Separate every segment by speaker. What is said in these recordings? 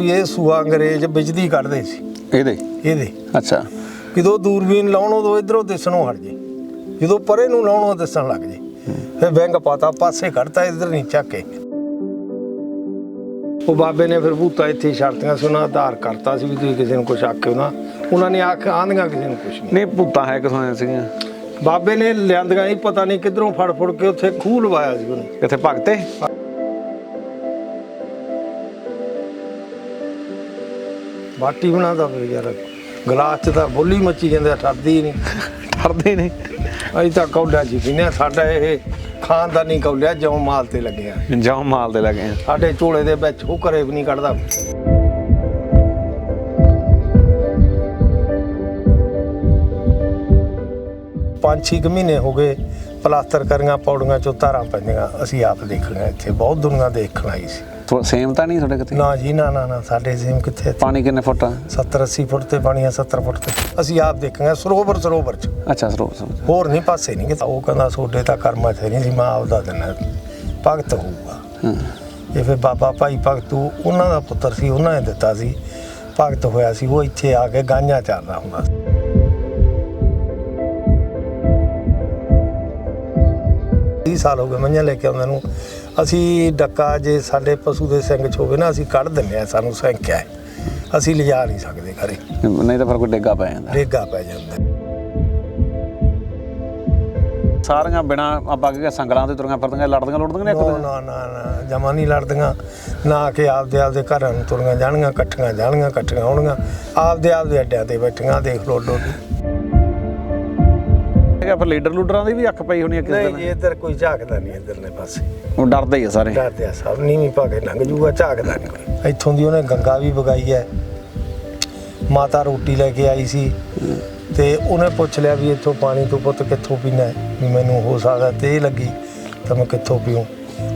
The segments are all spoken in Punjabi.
Speaker 1: ਇਹ ਸੂਆ ਅੰਗਰੇਜ਼ ਬਿਜਲੀ ਕੱਢਦੇ ਸੀ।
Speaker 2: ਇਹਦੇ?
Speaker 1: ਇਹਦੇ।
Speaker 2: ਅੱਛਾ।
Speaker 1: ਜਦੋਂ ਦੂਰਬੀਨ ਲਾਉਣੋਂ ਤੋਂ ਇਧਰੋਂ ਦਿਸਣੋਂ ਹਟ ਜੇ। ਜਦੋਂ ਪਰੇ ਨੂੰ ਲਾਉਣੋਂ ਦਿਸਣ ਲੱਗ ਜੇ। ਫਿਰ ਬੈਂਗ ਪਾਤਾ ਪਾਸੇ ਕੱਢਤਾ ਇਧਰ ਨਹੀਂ ਚੱਕੇ ਉਹ ਬਾਬੇ ਨੇ ਫਿਰ ਭੂਤਾ ਇੱਥੇ ਹੀ ਛੱਡਤੀਆਂ ਸੀ ਉਹਨਾਂ ਆਧਾਰ ਕਰਤਾ ਸੀ ਵੀ ਤੁਸੀਂ ਕਿਸੇ ਨੂੰ ਕੁਛ ਆਖਿਓ ਨਾ। ਉਹਨਾਂ ਨੇ ਆਖ ਆਂਦੀਆਂ ਕਿਸੇ ਨੂੰ ਕੁਛ ਨਹੀਂ
Speaker 2: ਨਹੀਂ ਭੂਤਾਂ ਹੈ ਕਿਥੋਂ ਆਈਆਂ ਸੀਗੀਆਂ?
Speaker 1: ਬਾਬੇ ਨੇ ਲਿਆਂਦੀਆਂ ਹੀ ਪਤਾ ਨਹੀਂ ਕਿੱਧਰੋਂ ਫੜ ਫੜ ਕੇ ਉੱਥੇ ਖੂਹ ਲਵਾਇਆ ਸੀ ਉਹਨੇ।
Speaker 2: ਕਿੱਥੇ ਭਗਤੇ?
Speaker 1: ਬਾਟੀ ਬਣਾਦਾ ਫਿਰ ਯਾਰ। ਗਲਾਸ 'ਚ ਤਾਂ ਬੋਲੀ ਮੱਚੀ ਜਾਂਦੇ ਠਰਦੀ ਨਹੀਂ
Speaker 2: ਡਰਦੇ ਨੇ।
Speaker 1: ਅਸੀਂ ਤਾਂ ਕੌਡਾ ਜੀ ਪੀਨੇ ਸਾਡਾ ਇਹ ਖਾਨਦਾਨੀ ਕੌਲਿਆ ਜਿਉਂ ਮਾਲ ਤੇ ਲੱਗਿਆ
Speaker 2: ਜਾਉ ਮਾਲ ਦੇ ਲੱਗੇ ਆ।
Speaker 1: ਸਾਡੇ ਝੋਲੇ ਦੇ ਵਿੱਚ ਉਹ ਘਰੇ ਵੀ ਨਹੀਂ ਕੱਢਦਾ। ਪੰਜ ਛੇ ਕੁ ਮਹੀਨੇ ਹੋ ਗਏ ਪਲਾਸਟਰ ਕਰੀਆਂ ਪੌੜੀਆਂ ਚੋਂ ਤਾਰਾਂ ਪੈਂਦੀਆਂ। ਅਸੀਂ ਆਪ ਦੇਖ ਲਿਆ ਇੱਥੇ। ਬਹੁਤ ਦੁਨੀਆ ਦੇਖਣ ਆਈ ਸੀ।
Speaker 2: ਸੇਮ ਤਾਂ ਨਹੀਂ ਤੁਹਾਡੇ ਕਿਤੇ?
Speaker 1: ਨਾ ਜੀ ਨਾ ਨਾ ਨਾ ਸਾਡੇ ਸੇਮ ਕਿੱਥੇ
Speaker 2: ਪਾਣੀ ਕਿੰਨੇ ਫੁੱਟ ਆ?
Speaker 1: 70 80 ਫੁੱਟ ਤੇ ਪਾਣੀ ਆ 70 ਫੁੱਟ ਤੇ। ਅਸੀਂ ਆਪ ਦੇਖਾਂਗੇ ਸਰੋਵਰ ਸਰੋਵਰ ਚ।
Speaker 2: ਅੱਛਾ ਸਰੋ ਸਮਝ
Speaker 1: ਹੋਰ ਨਹੀਂ ਪਾਸੇ ਨਹੀਂ ਕਿ ਉਹ ਕਹਿੰਦਾ ਸੋਡੇ ਤਾਂ ਕਰਮਾਂ ਚ ਨਹੀਂ। ਸੀ ਮੈਂ ਆਪਦਾ ਦਿਨਾ ਭਗਤ ਹੋਊਗਾ।
Speaker 2: ਹਾਂ।
Speaker 1: ਇਹ ਫਿਰ ਬਾਬਾ ਭਾਈ ਭਗਤੂ ਉਹਨਾਂ ਦਾ ਪੁੱਤਰ ਸੀ ਉਹਨਾਂ ਨੇ ਦਿੱਤਾ ਸੀ। ਭਗਤ ਹੋਇਆ ਸੀ ਉਹ ਇੱਥੇ ਆ ਕੇ ਗਾਂਝਾ ਚਾਰਦਾ ਹੁੰਦਾ ਸੀ। ਤੀਹ ਸਾਲ ਹੋ ਗਏ ਮੰਝਾਂ ਲੈ ਕੇ ਆਉਂਦੇ ਨੂੰ। ਅਸੀਂ ਡੱਕਾ ਜੇ ਸਾਡੇ ਪਸ਼ੂ ਦੇ ਸਿੰਘ ਚ ਹੋਵੇ ਨਾ ਅਸੀਂ ਕੱਢ ਦਿੰਨੇ ਆ ਸਾਨੂੰ ਸੰਖਿਆ ਹੈ। ਅਸੀਂ ਲਿਜਾ ਨਹੀਂ ਸਕਦੇ ਘਰੇ।
Speaker 2: ਨਹੀਂ ਤਾਂ ਫਿਰ ਕੋਈ ਡੇਗਾ ਪੈ ਜਾਂਦਾ।
Speaker 1: ਰੇਗਾ ਪੈ ਜਾਂਦਾ।
Speaker 2: ਸਾਰੀਆਂ ਬਿਨਾ ਆਪਾਂ ਕਿ ਸੰਗਲਾਂ ਤੇ ਤੁਰੀਆਂ ਫਿਰਦੀਆਂ ਲੜਦੀਆਂ ਲੁੜਦੀਆਂ ਨੇ ਇੱਕ
Speaker 1: ਨਾ
Speaker 2: ਦੂਜੇ
Speaker 1: ਨਾ ਨਾ ਨਾ ਜਮਾ ਨਹੀਂ ਲੜਦੀਆਂ। ਨਾ ਕਿ ਆਪਦੇ ਆਪਦੇ ਘਰਾਂ ਨੂੰ ਤੁਰੀਆਂ ਜਾਣਗੀਆਂ ਇਕੱਠੀਆਂ ਜਾਣਗੀਆਂ ਇਕੱਠੀਆਂ ਆਉਣਗੀਆਂ ਆਪਦੇ ਆਪਦੇ ਅੱਡਿਆਂ ਤੇ ਬੈਠੀਆਂ ਦੇਖ ਲੋ ਡੋਡੀ
Speaker 2: ਨਾਲ ਫਿਰ ਲੀਡਰ ਲੂਡਰਾਂ ਦੀ ਵੀ ਅੱਖ ਪਈ ਹੋਣੀ ਆ ਕਿਸੇ
Speaker 1: ਨਹੀਂ
Speaker 2: ਦਿਨ।
Speaker 1: ਜੀ ਇੱਧਰ ਕੋਈ ਝਾਕਦਾ ਨਹੀਂ ਇੱਧਰਲੇ ਪਾਸੇ।
Speaker 2: ਉਹ ਡਰਦੇ ਹੀ ਆ ਸਾਰੇ।
Speaker 1: ਡਰਦੇ ਆ ਸਭ ਨੀਵੀਂ ਪਾ ਕੇ ਲੰਘ ਜੂਗਾ ਝਾਕਦਾ ਨਹੀਂ ਕੋਈ। ਇੱਥੋਂ ਦੀ ਉਹਨੇ ਗੰਗਾ ਵੀ ਵਗਾਈ ਹੈ। ਮਾਤਾ ਰੋਟੀ ਲੈ ਕੇ ਆਈ ਸੀ। ਤੇ ਉਹਨੇ ਪੁੱਛ ਲਿਆ ਵੀ ਇੱਥੋਂ ਪਾਣੀ ਤੋਂ ਪੁੱਤ ਕਿੱਥੋਂ ਪੀਣਾ ਹੈ? ਵੀ ਮੈਨੂੰ ਹੋ ਸਕਦਾ ਤੇ ਲੱਗੀ ਤਾਂ ਮੈਂ ਕਿੱਥੋਂ ਪੀਉਂ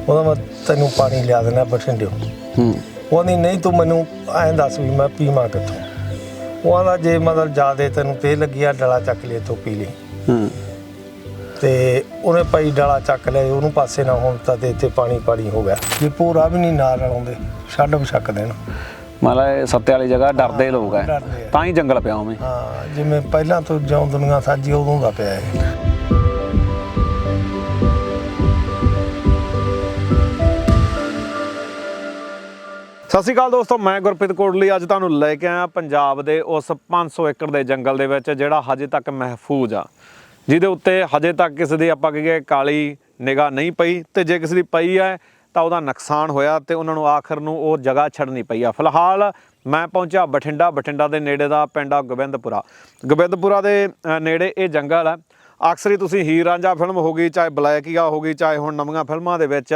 Speaker 1: ਉਹਦਾ ਮੈਂ ਤੈਨੂੰ ਪਾਣੀ ਲਿਆ ਦੇਣਾ ਬਠਿੰਡਿਓ
Speaker 2: ਹੂੰ।
Speaker 1: ਉਹ ਆਂਦੀ ਨਹੀਂ ਤੂੰ ਮੈਨੂੰ ਐਂ ਦੱਸ ਵੀ ਮੈਂ ਪੀਵਾਂ ਕਿੱਥੋਂ? ਉਹ ਆਂਦਾ ਜੇ ਮਤਲਬ ਜਿਆਦੇ ਤੈਨੂੰ ਤੇ ਲੱਗੀ ਆ ਡਲਾ ਚੱਕ ਲਈ ਇੱਥੋਂ ਪੀ ਲਈ।
Speaker 2: ਹੂੰ।
Speaker 1: ਤੇ ਉਹਨੇ ਭਾਈ ਡਾਲਾ ਚੱਕ ਲਿਆ ਉਹਨੂੰ ਪਾਸੇ ਨਾ ਹੁਣ ਤਾਂ ਤੇ ਇੱਥੇ ਪਾਣੀ ਪਾਣੀ ਹੋ ਗਿਆ। ਵੀ ਪੂਰਾ ਵੀ ਨਹੀਂ ਨਾਲ ਰਲਾਉਂਦੇ ਛੱਡ ਬਛੱਕ ਦੇਣ।
Speaker 2: ਮਤਲਬ ਇਹ ਸੱਤੇ ਵਾਲੀ ਜਗ੍ਹਾ ਡਰਦੇ ਲੋਕ ਐ
Speaker 1: ਡਰਦੇ ਆ।
Speaker 2: ਤਾਂ ਹੀ ਜੰਗਲ ਪਿਆ ਉਵੇਂ।
Speaker 1: ਹਾਂ ਜਿਵੇਂ ਪਹਿਲਾਂ ਤੋਂ ਜਿਉਂ ਦੁਨੀਆ ਸਾਜੀ ਉਦੋਂ ਦਾ ਪਿਆ ਹੈ
Speaker 2: ਸਤਿ ਸ਼੍ਰੀ ਅਕਾਲ ਦੋਸਤੋ ਮੈਂ ਗੁਰਪ੍ਰੀਤ ਕੋਟਲੀ। ਅੱਜ ਤੁਹਾਨੂੰ ਲੈ ਕੇ ਆਇਆ ਪੰਜਾਬ ਦੇ ਉਸ 500 ਏਕੜ ਦੇ ਜੰਗਲ ਦੇ ਵਿੱਚ ਜਿਹੜਾ ਹਜੇ ਤੱਕ ਮਹਿਫੂਜ਼ ਆ। ਜਿਹਦੇ ਉੱਤੇ ਹਜੇ ਤੱਕ ਕਿਸੇ ਦੀ ਆਪਾਂ ਕਹੀਏ ਕਾਲੀ ਨਿਗਾਹ ਨਹੀਂ ਪਈ ਤੇ ਜੇ ਕਿਸੇ ਦੀ ਪਈ ਹੈ ਤਾਂ ਉਹਦਾ ਨੁਕਸਾਨ ਹੋਇਆ ਤੇ ਉਹਨਾਂ ਨੂੰ ਆਖਰ ਨੂੰ ਉਹ ਜਗ੍ਹਾ ਛੱਡਣੀ ਪਈ ਆ। ਫਿਲਹਾਲ ਮੈਂ ਪਹੁੰਚਿਆ ਬਠਿੰਡਾ ਬਠਿੰਡਾ ਦੇ ਨੇੜੇ ਦਾ ਪਿੰਡ ਆ ਗੋਬਿੰਦਪੁਰਾ। ਗੋਬਿੰਦਪੁਰਾ ਦੇ ਨੇੜੇ ਇਹ ਜੰਗਲ ਆ। ਅਕਸਰ ਹੀ ਤੁਸੀਂ ਹੀਰ ਰਾਂਝਾ ਫਿਲਮ ਹੋ ਗਈ, ਚਾਹੇ ਬਲੈਕੀਆ ਹੋ ਗਈ, ਚਾਹੇ ਹੁਣ ਨਵੀਆਂ ਫਿਲਮਾਂ ਦੇ ਵਿੱਚ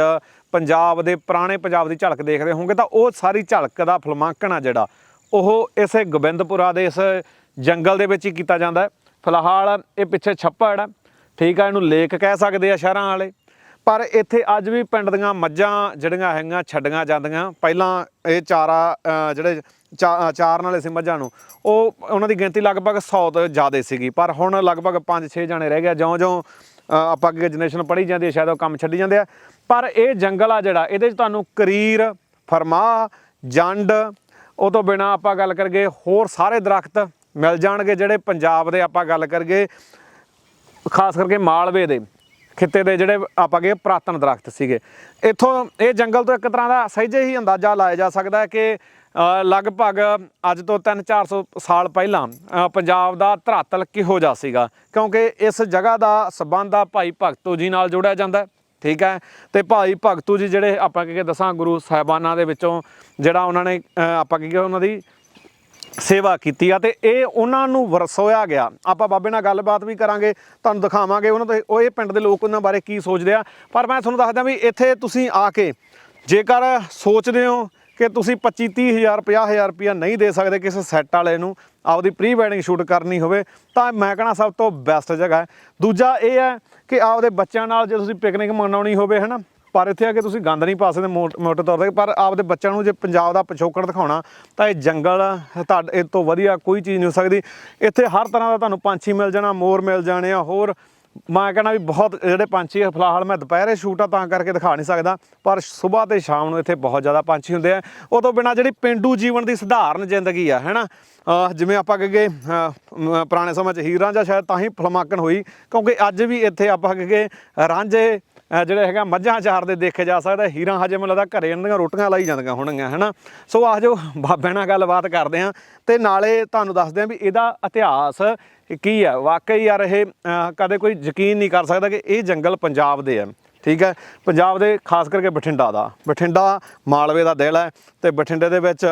Speaker 2: ਪੰਜਾਬ ਦੇ ਪੁਰਾਣੇ ਪੰਜਾਬ ਦੀ ਝਲਕ ਦੇਖਦੇ ਹੋਵੋਗੇ ਤਾਂ ਉਹ ਸਾਰੀ ਝਲਕ ਦਾ ਫਿਲਮਾਂਕਣ ਆ ਜਿਹੜਾ। ਉਹ ਇਸੇ ਗੋਬਿੰਦਪੁਰਾ ਦੇ ਇਸ ਜੰਗਲ ਦੇ ਵਿੱਚ ਹੀ ਕੀਤਾ ਜਾਂਦਾ ਹੈ। ਫਿਲਹਾਲ ਇਹ ਪਿੱਛੇ ਛੱਪੜ ਆ ਠੀਕ ਆ, ਇਹਨੂੰ ਲੇਕ ਕਹਿ ਸਕਦੇ ਆ ਸ਼ਹਿਰਾਂ ਵਾਲੇ। ਪਰ ਇੱਥੇ ਅੱਜ ਵੀ ਪਿੰਡ ਦੀਆਂ ਮੱਝਾਂ ਜਿਹੜੀਆਂ ਹੈਗੀਆਂ ਛੱਡੀਆਂ ਜਾਂਦੀਆਂ। ਪਹਿਲਾਂ ਇਹ ਚਾਰਾ ਜਿਹੜੇ ਚਾ- ਚਾਰਨ ਵਾਲੇ ਸੀ ਮੱਝਾਂ ਨੂੰ, ਉਹ ਉਹਨਾਂ ਦੀ ਗਿਣਤੀ ਲਗਭਗ 100 ਤੋਂ ਜ਼ਿਆਦਾ ਸੀਗੀ। ਪਰ ਹੁਣ ਲਗਭਗ 5-6 ਜਣੇ ਰਹਿ ਗਏ ਜਿਉਂ-ਜਿਉਂ ਆਪਾਂ ਅੱਗੇ ਜਨਰੇਸ਼ਨ ਪੜ੍ਹੀ ਜਾਂਦੀ ਹੈ ਸ਼ਾਇਦ ਉਹ ਕੰਮ ਛੱਡੀ ਜਾਂਦੇ ਆ। ਪਰ ਇਹ ਜੰਗਲ ਆ ਜਿਹੜਾ, ਇਹਦੇ 'ਚ ਤੁਹਾਨੂੰ ਕਰੀਰ ਫਰਮਾ ਜੰਡ, ਉਹ ਤੋਂ ਬਿਨਾ ਆਪਾਂ ਗੱਲ ਕਰਗੇ ਹੋਰ ਸਾਰੇ ਦਰਖਤ ਮਿਲ ਜਾਣਗੇ ਜਿਹੜੇ ਪੰਜਾਬ ਦੇ ਆਪਾਂ ਗੱਲ ਕਰਗੇ ਖਾਸ ਕਰਕੇ ਮਾਲਵੇ ਦੇ ਖਿੱਤੇ ਦੇ ਜਿਹੜੇ ਆਪਾਂ ਕਹੀਏ ਪੁਰਾਤਨ ਦਰਖਤ ਸੀਗੇ। ਇੱਥੋਂ ਇਹ ਜੰਗਲ ਤੋਂ ਇੱਕ ਤਰ੍ਹਾਂ ਦਾ ਸਹਿਜੇ ਹੀ ਅੰਦਾਜ਼ਾ ਲਾਇਆ ਜਾ ਸਕਦਾ ਹੈ ਕਿ ਲਗਭਗ ਅੱਜ ਤੋਂ 3-400 ਸਾਲ ਪਹਿਲਾਂ ਪੰਜਾਬ ਦਾ ਧਰਾਤਲ ਕਿਹੋ ਜਿਹਾ ਸੀਗਾ? ਕਿਉਂਕਿ ਇਸ ਜਗ੍ਹਾ ਦਾ ਸਬੰਧ ਆ ਭਾਈ ਭਗਤੂ ਜੀ ਨਾਲ ਜੋੜਿਆ ਜਾਂਦਾ ਠੀਕ ਹੈ? ਤੇ ਭਾਈ ਭਗਤੂ ਜੀ ਜਿਹੜੇ ਆਪਾਂ ਕਹੀਏ ਦੱਸਾਂ ਗੁਰੂ ਸਾਹਿਬਾਨਾਂ ਦੇ ਵਿੱਚੋਂ ਜਿਹੜਾ ਉਹਨਾਂ ਨੇ ਅ, ਆਪਾਂ ਕਹੀਏ ਉਹਨਾਂ ਦੀ ਸੇਵਾ ਕੀਤੀ ਆ ਤੇ ਇਹ ਉਹਨਾਂ ਨੂੰ ਵਰਸੋਇਆ ਗਿਆ। ਆਪਾਂ ਬਾਬੇ ਨਾਲ ਗੱਲਬਾਤ ਵੀ ਕਰਾਂਗੇ, ਤੁਹਾਨੂੰ ਦਿਖਾਵਾਂਗੇ ਉਹਨਾਂ ਦੇ ਉਹ ਇਹ ਪਿੰਡ ਦੇ ਲੋਕ ਉਹਨਾਂ ਬਾਰੇ ਕੀ ਸੋਚਦੇ ਆ। ਪਰ ਮੈਂ ਤੁਹਾਨੂੰ ਦੱਸਦਾ ਵੀ ਇੱਥੇ ਤੁਸੀਂ ਆ ਕੇ ਜੇਕਰ ਸੋਚਦੇ ਹੋ ਕਿ ਤੁਸੀਂ 25 30 ਹਜ਼ਾਰ 50 ਹਜ਼ਾਰ ਰੁਪਇਆ ਨਹੀਂ ਦੇ ਸਕਦੇ ਕਿਸੇ ਸੈੱਟ ਵਾਲੇ ਨੂੰ, ਆਪਦੀ ਪ੍ਰੀ ਵੈਡਿੰਗ ਸ਼ੂਟ ਕਰਨੀ ਹੋਵੇ, ਤਾਂ ਮੈਂ ਕਹਣਾ ਸਭ ਤੋਂ ਬੈਸਟ ਜਗ੍ਹਾ ਹੈ। ਦੂਜਾ ਇਹ ਹੈ ਕਿ ਆਪਦੇ ਬੱਚਿਆਂ ਨਾਲ ਜੇ ਤੁਸੀਂ ਪਿਕਨਿਕ ਮਨਾਉਣੀ ਹੋਵੇ, ਹਨਾ ਪਰ ਇੱਥੇ ਆ ਕੇ ਤੁਸੀਂ ਗੰਦ ਨਹੀਂ ਪਾ ਸਕਦੇ ਮੋ- ਮੋਟੇ ਤੌਰ ਤੇ, ਪਰ ਆਪਦੇ ਬੱਚਿਆਂ ਨੂੰ ਜੇ ਪੰਜਾਬ ਦਾ ਪਿਛੋਕੜ ਦਿਖਾਉਣਾ, ਤਾਂ ਇਹ ਜੰਗਲ ਤੁਹਾਡੇ ਇਹ ਤੋਂ ਵਧੀਆ ਕੋਈ ਚੀਜ਼ ਨਹੀਂ ਹੋ ਸਕਦੀ। ਇੱਥੇ ਹਰ ਤਰ੍ਹਾਂ ਦਾ ਤੁਹਾਨੂੰ ਪੰਛੀ ਮਿਲ ਜਾਣਾ, ਮੋਰ ਮਿਲ ਜਾਣੇ ਆ, ਹੋਰ ਮੈਂ ਕਹਿੰਦਾ ਵੀ ਬਹੁਤ ਜਿਹੜੇ ਪੰਛੀ ਆ, ਫਿਲਹਾਲ ਮੈਂ ਦੁਪਹਿਰੇ ਸ਼ੂਟ ਆ, ਤਾਂ ਕਰਕੇ ਦਿਖਾ ਨਹੀਂ ਸਕਦਾ, ਪਰ ਸਵੇਰ ਤੇ ਸ਼ਾਮ ਨੂੰ ਇੱਥੇ ਬਹੁਤ ਜ਼ਿਆਦਾ ਪੰਛੀ ਹੁੰਦੇ ਆ। ਉਹ ਤੋਂ ਬਿਨਾ ਜਿਹੜੀ ਪਿੰਡੂ ਜੀਵਨ ਦੀ ਸਧਾਰਨ ਜ਼ਿੰਦਗੀ ਆ, ਹੈਨਾ? ਅਹ ਜਿਵੇਂ ਆਪਾਂ ਕਹਗੇ ਪੁਰਾਣੇ ਸਮੇਂ 'ਚ ਹੀਰਾਂ ਜਾਂ ਸ਼ਾਇਦ ਤਾਂ ਹੀ ਫਲਮਾਕਣ ਹੋਈ, ਕਿਉਂਕਿ ਅੱਜ ਵੀ ਇੱਥੇ ਆਪਾਂ ਕਹਗੇ ਰਾਂਝੇ ਜਿਹੜੇ ਹੈਗਾ ਮੱਝਾਂ ਚਾਰਦੇ ਦੇਖੇ ਜਾ ਸਕਦਾ, ਹੀਰਾਂ ਹਜੇ ਮੈਨੂੰ ਲੱਗਦਾ ਘਰੇ ਇਹਨਾਂ ਦੀਆਂ ਰੋਟੀਆਂ ਲਾਈ ਜਾਂਦੀਆਂ ਹੋਣਗੀਆਂ, ਹੈਨਾ? ਸੋ ਆਹ ਜੋ ਬਾਬਿਆਂ ਨਾਲ ਗੱਲਬਾਤ ਕਰਦੇ ਆ ਤੇ ਨਾਲੇ ਤੁਹਾਨੂੰ ਦੱਸਦੇ ਆ ਵੀ ਇਹਦਾ ਇਤਿਹਾਸ ਕੀ ਹੈ। ਵਾਕਈ ਯਾਰ ਇਹ ਕਦੇ ਕੋਈ ਯਕੀਨ ਨਹੀਂ ਕਰ ਸਕਦਾ ਕਿ ਇਹ ਜੰਗਲ ਪੰਜਾਬ ਦੇ ਆ ਠੀਕ ਹੈ? ਪੰਜਾਬ ਦੇ ਖਾਸ ਕਰਕੇ ਬਠਿੰਡਾ ਦਾ। ਬਠਿੰਡਾ ਮਾਲਵੇ ਦਾ ਦਿਲ ਹੈ ਤੇ ਬਠਿੰਡੇ ਦੇ ਵਿੱਚ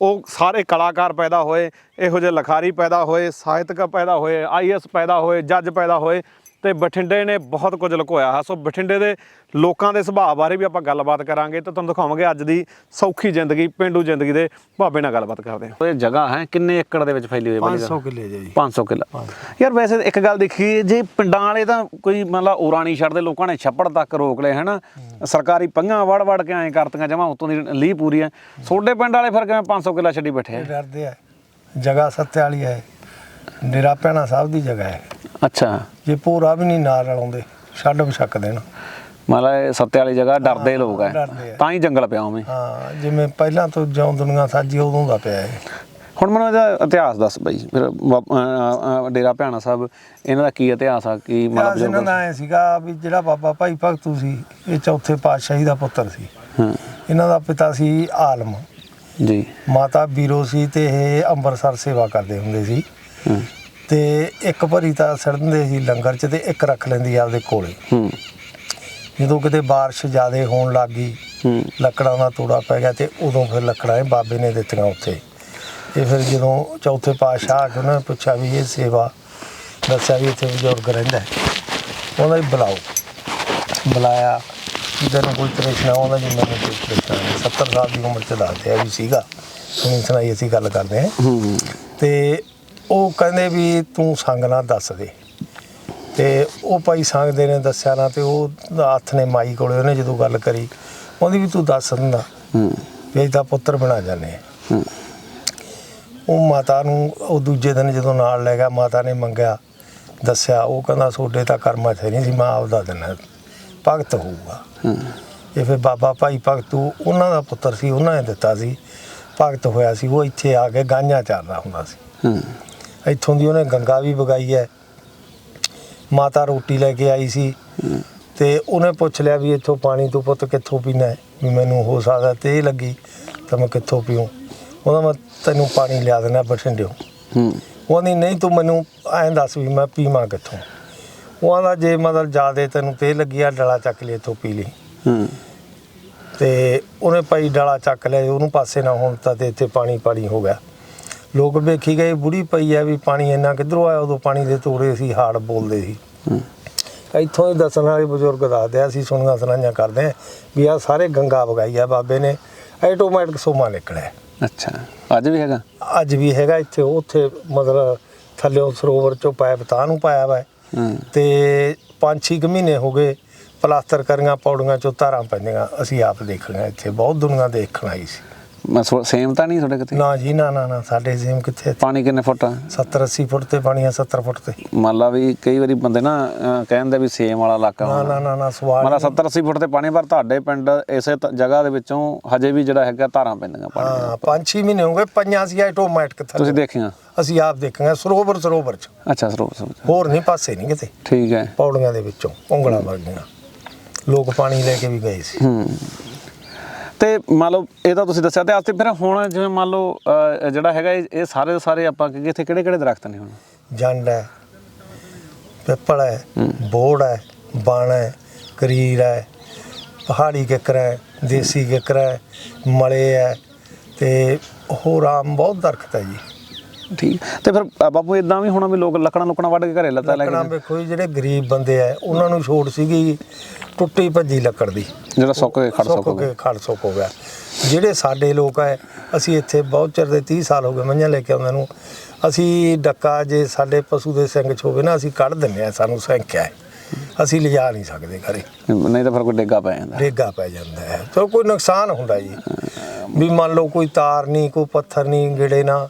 Speaker 2: ਉਹ ਸਾਰੇ ਕਲਾਕਾਰ ਪੈਦਾ ਹੋਏ, ਇਹੋ ਜਿਹੇ ਲਖਾਰੀ ਪੈਦਾ ਹੋਏ, ਸਾਹਿਤਕ ਪੈਦਾ ਹੋਏ ਆਈਐਸ ਪੈਦਾ ਹੋਏ, ਜੱਜ ਪੈਦਾ ਹੋਏ ਤੇ ਬਠਿੰਡੇ ਨੇ ਬਹੁਤ ਕੁਝ ਲੁਕੋਇਆ ਹੈ। ਸੋ ਬਠਿੰਡੇ ਦੇ ਲੋਕਾਂ ਦੇ ਸੁਭਾਅ ਬਾਰੇ ਵੀ ਆਪਾਂ ਗੱਲਬਾਤ ਕਰਾਂਗੇ ਤੇ ਤੁਹਾਨੂੰ ਦਿਖਾਵਾਂਗੇ ਅੱਜ ਦੀ ਸੌਖੀ ਜ਼ਿੰਦਗੀ ਪਿੰਡੂ ਜ਼ਿੰਦਗੀ ਦੇ ਭਾਬੇ ਨਾਲ ਗੱਲਬਾਤ ਕਰਦੇ ਹਾਂ। ਇਹ ਜਗ੍ਹਾ ਹੈ ਕਿੰਨੇ ਏਕੜ ਦੇ ਵਿੱਚ ਫੈਲੀ ਹੋਈ ਹੈ
Speaker 1: 500 ਕਿੱਲੇ ਜੀ।
Speaker 2: 500 ਕਿੱਲਾ। ਯਾਰ ਵੈਸੇ ਇੱਕ ਗੱਲ ਦੇਖੀ ਜੇ ਪਿੰਡਾਂ ਵਾਲੇ ਤਾਂ ਕੋਈ ਮਤਲਬ ਉਰਾਂ ਨਹੀਂ ਛੱਡਦੇ ਲੋਕਾਂ ਨੇ ਛੱਪੜ ਤੱਕ ਰੋਕ ਲਏ ਹਨਾ? ਸਰਕਾਰੀ ਪੰਘਾਂ ਵੜ ਵੜ ਕੇ ਐਂ ਕਰਤੀਆਂ ਜਮਾ ਉਤੋਂ ਦੀ ਲੀਹ ਪੂਰੀ ਐ ਛੋਟੇ ਪਿੰਡ ਵਾਲੇ ਫਿਰ ਕਿਵੇਂ 500 ਕਿੱਲਾ ਛੱਡੀ ਬੈਠੇ ਆ?
Speaker 1: ਡਰਦੇ ਆ। ਜਗ੍ਹਾ ਸੱਤੇ ਵਾਲੀ ਹੈ। ਡੇਰਾ ਪੈਣਾ ਸਾਹਿਬ ਦੀ ਜਗ੍ਹਾ ਹੈ।
Speaker 2: ਅੱਛਾ।
Speaker 1: ਜੇ ਪੂਰਾ ਵੀ ਨਹੀਂ ਨਾਲ ਰਲਾਉਂਦੇ ਛੱਡ ਬਛਕ ਦੇਣ
Speaker 2: ਮਤਲਬ ਸੱਤੇ ਵਾਲੀ ਜਗ੍ਹਾ ਡਰਦੇ ਲੋਕ ਐ।
Speaker 1: ਡਰਦੇ ਆ।
Speaker 2: ਤਾਂ ਹੀ ਜੰਗਲ ਪਿਆ ਉਵੇਂ।
Speaker 1: ਹਾਂ ਜਿਵੇਂ ਪਹਿਲਾਂ ਤੋਂ ਜਿਉਂ ਦੁਨੀਆ ਸਾਜੀ ਉਦੋਂ ਦਾ ਪਿਆ ਹੈ
Speaker 2: ਹੁਣ ਮੈਨੂੰ ਇਹਦਾ ਇਤਿਹਾਸ ਦੱਸ ਬਈ ਫਿਰ ਵਾ- ਅਹ, ਅਹ, ਡੇਰਾ ਭਿਆਣਾ ਸਾਹਿਬ ਇਹਨਾਂ ਦਾ ਕੀ ਇਤਿਹਾਸ ਆ ਕੀ
Speaker 1: ਮਤਲਬ
Speaker 2: ਮਤਲਬ
Speaker 1: ਇਹਨਾਂ ਦਾ ਐ ਸੀਗਾ ਵੀ ਜਿਹੜਾ ਬਾਬਾ ਭਾਈ ਭਗਤੂ ਸੀ ਇਹ ਚੌਥੇ ਪਾਤਸ਼ਾਹੀ ਦਾ ਪੁੱਤਰ ਸੀ।
Speaker 2: ਹਾਂ।
Speaker 1: ਇਹਨਾਂ ਦਾ ਪਿਤਾ ਸੀ ਆਲਮ।
Speaker 2: ਜੀ।
Speaker 1: ਮਾਤਾ ਬੀਰੋ ਸੀ ਤੇ ਇਹ ਅੰਮ੍ਰਿਤਸਰ ਸੇਵਾ ਕਰਦੇ ਹੁੰਦੇ ਸੀ।
Speaker 2: ਹਾਂ।
Speaker 1: ਤੇ ਇੱਕ ਭਰੀ ਤਾਂ ਸੜਦੇ ਸੀ ਲੰਗਰ 'ਚ ਤੇ ਇੱਕ ਰੱਖ ਲੈਂਦੀ ਆਪਦੇ ਕੋਲੇ।
Speaker 2: ਹੂੰ।
Speaker 1: ਜਦੋਂ ਕਿਤੇ ਬਾਰਿਸ਼ ਜ਼ਿਆਦੇ ਹੋਣ ਲੱਗ ਗਈ
Speaker 2: ਹੂੰ।
Speaker 1: ਲੱਕੜਾਂ ਦਾ ਤੋੜਾ ਪੈ ਗਿਆ ਤੇ ਉਦੋਂ ਫਿਰ ਲੱਕੜਾਂ ਇਹ ਬਾਬੇ ਨੇ ਦਿੱਤੀਆਂ ਉੱਥੇ। ਤੇ ਫਿਰ ਜਦੋਂ ਚੌਥੇ ਪਾਤਸ਼ਾਹ ਆ ਕੇ ਉਹਨਾਂ ਨੇ ਪੁੱਛਿਆ ਵੀ ਇਹ ਸੇਵਾ ਦੱਸਿਆ ਵੀ ਇੱਥੇ ਬਜ਼ੁਰਗ ਰਹਿੰਦਾ। ਉਹਨਾਂ ਹੀ ਬੁਲਾਓ। ਬੁਲਾਇਆ ਜਿਹਦੇ ਨੂੰ ਕੋਈ ਤ੍ਰਿਸ਼ਨਾ ਉਹਨਾਂ ਦੀ ਮੈਨੂੰ ਕੋਈ ਤ੍ਰਿਸ਼ਨਾ ਨਹੀਂ 70 ਸਾਲ ਦੀ ਉਮਰ ਚ ਦੱਸਦੇ ਆ ਵੀ ਸੀਗਾ। ਸੁਣੀ ਸੁਣਾਈ ਅਸੀਂ ਗੱਲ ਕਰਦੇ ਹੂੰ। ਤੇ ਉਹ ਕਹਿੰਦੇ ਵੀ ਤੂੰ ਸੰਗ ਨਾ ਦੱਸ ਦੇ। ਤੇ ਉਹ ਭਾਈ ਸੰਗ ਦੇ ਨੇ ਦੱਸਿਆ ਨਾ ਤੇ ਉਹ ਹੱਥ ਨੇ ਮਾਈ ਕੋਲੇ ਉਹਨੇ ਜਦੋਂ ਗੱਲ ਕਰੀ ਉਹਦੀ ਵੀ ਤੂੰ ਦੱਸ ਦਿੰਦਾ।
Speaker 2: ਹੂੰ।
Speaker 1: ਵੀ ਤਾਂ ਪੁੱਤਰ ਬਣਾ ਜਾਂਦੇ ਹਾਂ। ਉਹ ਮਾਤਾ ਨੂੰ ਉਹ ਦੂਜੇ ਦਿਨ ਜਦੋਂ ਨਾਲ ਲੈ ਗਿਆ ਮਾਤਾ ਨੇ ਮੰਗਿਆ ਦੱਸਿਆ ਉਹ ਕਹਿੰਦਾ ਸੋਡੇ ਤਾਂ ਕਰਮਾਂ 'ਚ ਨਹੀਂ ਸੀ ਮੈਂ ਆਪਦਾ ਦਿਨ ਭਗਤ ਹੋਊਗਾ।
Speaker 2: ਹੂੰ।
Speaker 1: ਇਹ ਫਿਰ ਬਾਬਾ ਭਾਈ ਭਗਤੂ ਉਹਨਾਂ ਦਾ ਪੁੱਤਰ ਸੀ ਉਹਨਾਂ ਨੇ ਦਿੱਤਾ ਸੀ ਭਗਤ ਹੋਇਆ ਸੀ ਉਹ ਇੱਥੇ ਆ ਕੇ ਗਾਂਝਾਂ ਚਾਰਦਾ ਹੁੰਦਾ ਸੀ।
Speaker 2: ਹੂੰ।
Speaker 1: ਇੱਥੋਂ ਦੀ ਉਹਨੇ ਗੰਗਾ ਵੀ ਵਗਾਈ ਹੈ। ਮਾਤਾ ਰੋਟੀ ਲੈ ਕੇ ਆਈ ਸੀ। ਤੇ ਉਹਨੇ ਪੁੱਛ ਲਿਆ ਵੀ ਇੱਥੋਂ ਪਾਣੀ ਤੂੰ ਪੁੱਤ ਕਿੱਥੋਂ ਪੀਣਾ ਹੈ? ਵੀ ਮੈਨੂੰ ਹੋ ਸਕਦਾ ਤੇ ਇਹ ਲੱਗੀ ਤਾਂ ਮੈਂ ਕਿੱਥੋਂ ਪੀਉਂ ਉਹਦਾ ਮੈਂ ਤੈਨੂੰ ਪਾਣੀ ਲਿਆ ਦੇਣਾ ਬਠਿੰਡਿਓ।
Speaker 2: ਹੂੰ।
Speaker 1: ਉਹ ਆਂਦੀ ਨਹੀਂ ਤੂੰ ਮੈਨੂੰ ਐਂ ਦੱਸ ਵੀ ਮੈਂ ਪੀਵਾਂ ਕਿੱਥੋਂ? ਉਹ ਆਂਦਾ ਜੇ ਮਤਲਬ ਜਿਆਦੇ ਤੈਨੂੰ ਤੇ ਲੱਗੀ ਆ ਡਲਾ ਚੱਕ ਲਈ ਇੱਥੋਂ ਪੀ ਲਈ।
Speaker 2: ਹੂੰ।
Speaker 1: ਤੇ ਉਹਨੇ ਭਾਈ ਡਾਲਾ ਚੱਕ ਲਿਆ ਉਹਨੂੰ ਪਾਸੇ ਨਾ ਹੁਣ ਤਾਂ ਤੇ ਇੱਥੇ ਪਾਣੀ ਪਾਣੀ ਹੋ ਗਿਆ। ਲੋਕ ਵੇਖੀ ਗਏ ਬੁੜੀ ਪਈ ਆ ਵੀ ਪਾਣੀ ਇੰਨਾ ਕਿੱਧਰੋਂ ਆਇਆ ਉਦੋਂ ਪਾਣੀ ਦੇ ਤੋੜੇ ਸੀ ਹਾੜ ਬੋਲਦੇ ਸੀ। ਇੱਥੋਂ ਹੀ ਦੱਸਣ ਵਾਲੇ ਬਜ਼ੁਰਗ ਦੱਸਦੇ ਆ ਅਸੀਂ ਸੁਣੀਆਂ ਸੁਣਾਈਆਂ ਕਰਦੇ ਆ ਵੀ ਆ ਸਾਰੇ ਗੰਗਾ ਵਗਾਈ ਆ ਬਾਬੇ ਨੇ ਆਟੋਮੈਟਿਕ ਸੋਮਾ ਨਿਕਲਿਆ।
Speaker 2: ਅੱਛਾ ਅੱਜ ਵੀ ਹੈਗਾ?
Speaker 1: ਅੱਜ ਵੀ ਹੈਗਾ ਇੱਥੇ ਉੱਥੇ ਮਤਲਬ ਥੱਲਿਓ ਸਰੋਵਰ ਚੋਂ ਪਾਇਪ ਤਾਂ ਨੂੰ ਪਾਇਆ ਵਾ। ਤੇ 5-6 ਮਹੀਨੇ ਹੋ ਗਏ ਪਲਾਸਟਰ ਕਰੀਆਂ ਪੌੜੀਆਂ ਚੋਂ ਧਾਰਾਂ ਪੈਂਦੀਆਂ ਅਸੀਂ ਆਪ ਦੇਖੀਆਂ ਇੱਥੇ ਬਹੁਤ ਦੁਨੀਆ ਦੇਖਣ ਆਈ ਸੀ।
Speaker 2: ਮੈਂ ਸੇਮ ਤਾਂ ਨਹੀਂ ਤੁਹਾਡੇ ਕਿਤੇ?
Speaker 1: ਨਾ ਜੀ ਨਾ ਨਾ ਨਾ ਸਾਡੇ ਜ਼ੇਮ ਕਿੱਥੇ
Speaker 2: ਪਾਣੀ ਕਿੰਨੇ ਫੁੱਟ ਆ?
Speaker 1: 70 80 ਫੁੱਟ ਤੇ ਪਾਣੀ ਆ 70 ਫੁੱਟ ਤੇ।
Speaker 2: ਮੰਨ ਲਾ ਵੀ ਕਈ ਵਾਰੀ ਬੰਦੇ ਨਾ ਅਹ, ਕਹਿੰਦੇ ਵੀ ਸੇਮ ਵਾਲਾ ਇਲਾਕਾ
Speaker 1: ਨਾ ਨਾ ਨਾ ਨਾ ਸਵਾਲ
Speaker 2: ਮਤਲਬ 70 80 ਫੁੱਟ ਤੇ ਪਾਣੀ ਪਰ ਤੁਹਾਡੇ ਪਿੰਡ ਇਸੇ ਤ- ਜਗ੍ਹਾ ਦੇ ਵਿੱਚੋਂ ਹਜੇ ਵੀ ਜਿਹੜਾ ਹੈਗਾ ਧਾਰਾਂ ਪੈਂਦੀਆਂ ਪਾਣੀ ਦੀਆਂ।
Speaker 1: ਹਾਂ 5-6 ਮਹੀਨੇ ਹੋ ਗਏ ਪੰਜਾਂ ਸੀ ਆਟੋਮੈਟਿਕ
Speaker 2: ਤੁਸੀਂ
Speaker 1: ਥੱਲੇ
Speaker 2: ਦੇਖੀਆਂ?
Speaker 1: ਅਸੀਂ ਆਪ ਦੇਖਾਂਗੇ ਸਰੋਵਰ ਸਰੋਵਰ ਚ।
Speaker 2: ਅੱਛਾ ਸਰੋਵਰ ਸਰੋਵਰ।
Speaker 1: ਹੋਰ ਨਹੀਂ ਪਾਸੇ ਨਹੀਂ ਕਿਤੇ।
Speaker 2: ਠੀਕ ਹੈ।
Speaker 1: ਪੌੜੀਆਂ ਦੇ ਵਿੱਚੋਂ ਉਂਗਲਾਂ ਵਰਗੀਆਂ। ਲੋਕ ਪਾਣੀ ਲੈ ਕੇ ਵੀ ਗਏ ਸੀ।
Speaker 2: ਹੂੰ। ਤੇ ਮੰਨ ਲਓ ਇਹ ਤਾਂ ਤੁਸੀਂ ਦੱਸਿਆ ਤੇ ਅੱਜ ਤੇ ਫਿਰ ਹੁਣ ਜਿਵੇਂ ਮੰਨ ਲਓ ਜਿਹੜਾ ਹੈਗਾ ਇਹ ਸਾਰੇ ਸਾਰੇ ਆਪਾਂ ਕਿ ਇੱਥੇ ਕਿਹੜੇ ਕਿਹੜੇ ਦਰਖਤ ਨੇ ਹੁਣ?
Speaker 1: ਜੰਡ ਹੈ ਪਿੱਪਲ ਹੈ ਬੋੜ ਹੈ ਬਣ ਹੈ ਕਰੀਰ ਹੈ ਪਹਾੜੀ ਕਿੱਕਰ ਹੈ ਦੇਸੀ ਕਿੱਕਰ ਹੈ ਮਲੇ ਹੈ ਤੇ ਹੋਰ ਆਮ ਬਹੁਤ ਦਰਖਤ ਹੈ ਜੀ।
Speaker 2: ਠੀਕ। ਤੇ ਫਿਰ ਅ, ਬਾਪੂ ਇਦਾਂ ਵੀ ਹੋਣਾ ਵੀ ਲੋਕ ਲੱਕੜਾਂ ਲੁਕੜਾਂ ਵੱਢ ਕੇ ਘਰੇ ਲੱਤਾ ਲੈ
Speaker 1: ਲੱਕੜਾਂ
Speaker 2: ਕੇ
Speaker 1: ਵੇਖੋ ਜੀ ਜਿਹੜੇ ਗਰੀਬ ਬੰਦੇ ਆ ਉਹਨਾਂ ਨੂੰ ਛੋਟ ਸੀਗੀ ਟੁੱਟੀ ਭੱਜੀ ਲੱਕੜ ਦੀ।
Speaker 2: ਜਿਹੜਾ ਸੁੱਕ ਕੇ ਖੜ
Speaker 1: ਸੁੱਕ ਕੇ ਖੜ ਸੁੱਕ ਹੋ ਗਿਆ। ਜਿਹੜੇ ਸਾਡੇ ਲੋਕ ਆ ਅਸੀਂ ਇੱਥੇ ਬਹੁਤ ਚਿਰ ਦੇ 30 ਸਾਲ ਹੋ ਗਏ ਮੰਝਾਂ ਲੈ ਕੇ ਆਉਂਦੇ ਨੂੰ। ਅਸੀਂ ਡੱਕਾ ਜੇ ਸਾਡੇ ਪਸ਼ੂ ਦੇ ਸਿੰਘ ਚ ਹੋਵੇ ਨਾ ਅਸੀਂ ਕੱਢ ਦਿੰਨੇ ਆ ਸਾਨੂੰ ਸੰਖਿਆ ਹੈ। ਅਸੀਂ ਲਿਜਾ ਨਹੀਂ ਸਕਦੇ ਘਰੇ।
Speaker 2: ਨਹੀਂ ਤਾਂ ਫਿਰ ਕੋਈ ਡੇਗਾ ਪੈ ਜਾਂਦਾ।
Speaker 1: ਡੇਗਾ ਪੈ ਜਾਂਦਾ ਹੈ। ਤਾਂ ਕੋਈ ਨੁਕਸਾਨ ਹੁੰਦਾ ਜੀ। ਵੀ ਮੰਨ ਲਓ ਕੋਈ ਤਾਰ ਨਹੀਂ ਕੋਈ ਪੱਥਰ ਨਹੀਂ ਗਿੜੇ ਨਾ।